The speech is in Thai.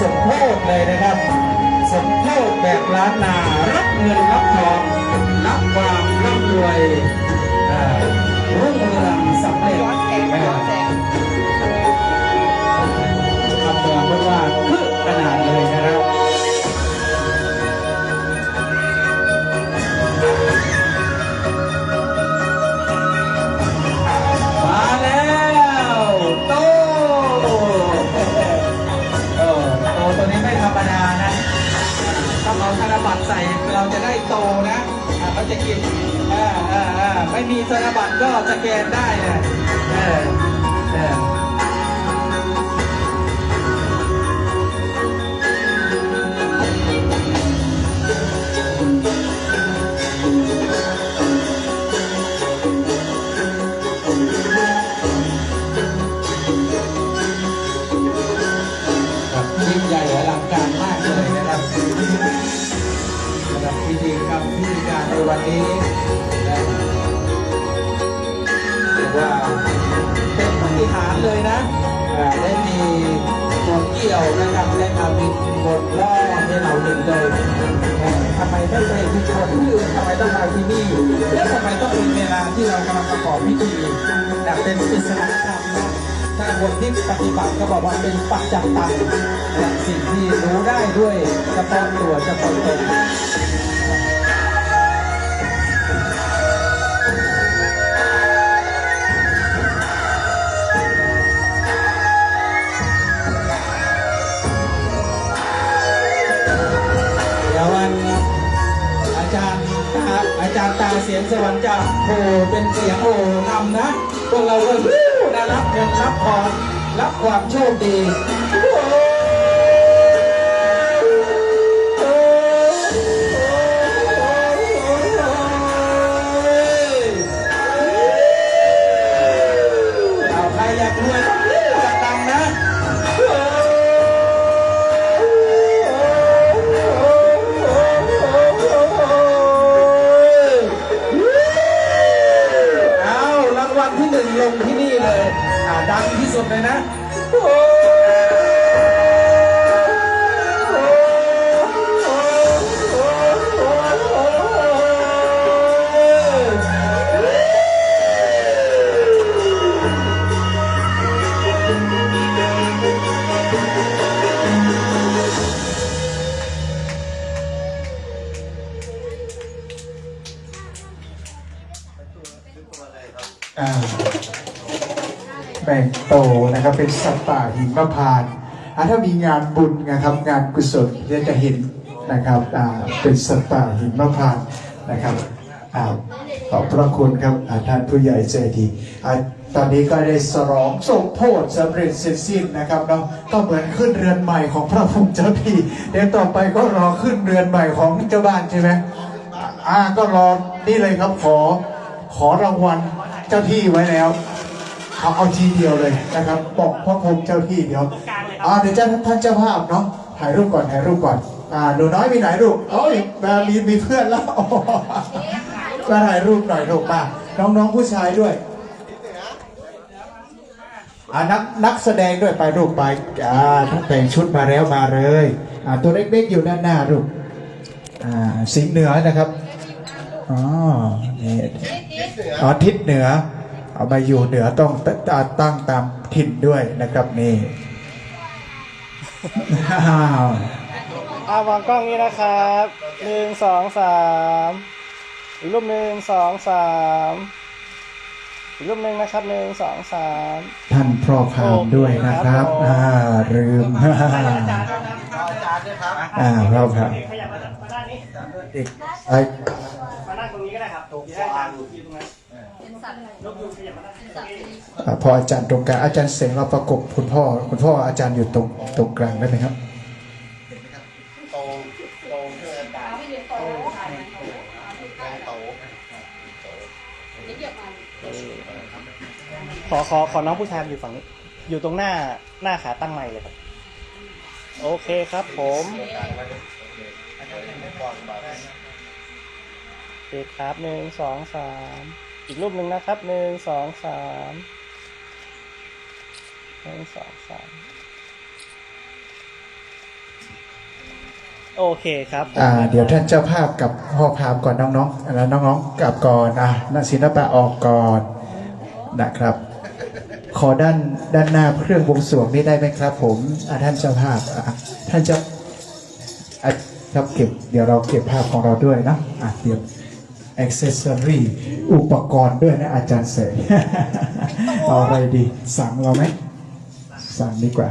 ษเลยนะครับ สมโพธแบบล้านนารับเงินรับทองรับความร่ำรวยอ่ารุ่งเรืองสำเร็จย้อนแสงย้อนแสงคำเตือนไว้ว่า บัตรใส่เราจะได้โตนะเขาจะกินไม่มีธนบัตรก็สแกนได้นะเออเออำหรับพิธีกรรมพิธีการในวันนี้นะว่าเป็นปฏิหารเลยนะได้มีบทเกี่ยวนะครับได้มามีบทล่อให้เราเห็นเลยเอ่อทำไมไม่ไปที่คนที่อื่นทำไมต้องมาที่นี่และทำไมต้องเป็นเวลาที่เรากำลังประกอบพิธีแต่เป็นปริศนาธรรมนะถ้าคนที่ปฏิบัติก็บอกว่าเป็นปัจจัตตังและสิ่งที่รู้ได้ด้วยเฉพาะตัวเฉพาะตน จารย์นะฮะอาจารย์ตาเสียงสวรรค์จะโอ้เป็นเสียงโอ้นำนะพวกเราก็นะรับเงินรับพรรับความโชคดี แบ่งโตนะครับเป็นสัตว์ป่าหิมพานต์อ่าถ้ามีงานบุญนะครับ งานกุศลเนี่ยจะเห็นนะครับอ่าเป็นสัตว์ป่าหิมพานต์นะครับอ่าขอบพระคุณครับอ่าท่านผู้ใหญ่ใจดีอ่าตอนนี้ก็ได้สรองสมโพธิสำเร็จเสร็จสิ้นนะครับเนาะก็เหมือนขึ้นเรือนใหม่ของพระภูมิเจ้าที่เดี๋ยวต่อไปก็รอขึ้นเรือนใหม่ของเจ้าบ้านใช่ไหมอ่าก็รอนี่เลยครับขอขอรางวัล เจ้าที่ไว้แล้วเอาเอาทีเดียวเลยนะครับบอกพระพรหมเจ้าที่เดียวอ่าเดี๋ยวเจ้าท่านเจ้าภาพเนาะถ่ายรูปก่อนถ่ายรูปก่อนอ่าหนูน้อยมีไหนลูกโอ้ยมามีมีเพื่อนแล้วอ๋อมาถ่ายรูปหน่อยลูกมาน้องๆผู้ชายด้วยอ่านักนักแสดงด้วยไปลูกไปอ่าถ้าแต่งชุดมาแล้วมาเลยอ่าตัวเล็กๆอยู่ด้านหน้าลูกอ่าสิงห์เหนือนะครับอ๋อ นี่อ๋อทิศเหนือ เอามาอยู่เหนือต้องตตั้งตามถิ่นด้วยนะครับนี่อ้าวอ่าวางกล้องนี้นะครับหนึ่งสองสามอีกรูปหนึ่งสองสามอีกรูปหนึ่งนะครับหนึ่งสองสามท่านพ่อพามด้วยนะครับ อ่าลืมอ่าพ่อพามขยับมามาด้านนี้อีก ไอ้มานั่งตรงนี้ก็ได้ครับถูกที่อาจารย์อยู่ตรงนั้นยกมือขยับมาด้านนี้ตรงนี้อ่าพออาจารย์ตรงกลางอาจารย์เสงเราประกบคุณพ่อ คุณพ่ออาจารย์อยู่ตรงตรงกลางได้ไหมครับขอขอขอน้องผู้ชายมาอยู่ฝั่งนี้ อยู่ตรงหน้าหน้าขาตั้งใหม่เลยครับ โอเคครับผม โอเคครับหนึ่งสองสามอีกรูปหนึ่งนะครับหนึ่งสองสามหนึ่งสองสามโอเคครับอ่าเดี๋ยวท่านเจ้าภาพกับพ่อพามก่อนน้องๆแล้วน้องๆกลับก่อนอะนักศิลปะออกก่อนนะครับ ขอด้านด้านหน้าเครื่องบวงสวงนี่ได้ไหมครับ ผมอะท่านเจ้าภาพอะท่านเจ้า ครับเก็บเดี๋ยวเราเก็บภาพของเราด้วยนะอะเตรียมอ็อกเซสซอรีอุปกรณ์ด้วยนะอาจารย์เสยเอาอะไรดี สั่งเราไหม สั่งดีกว่า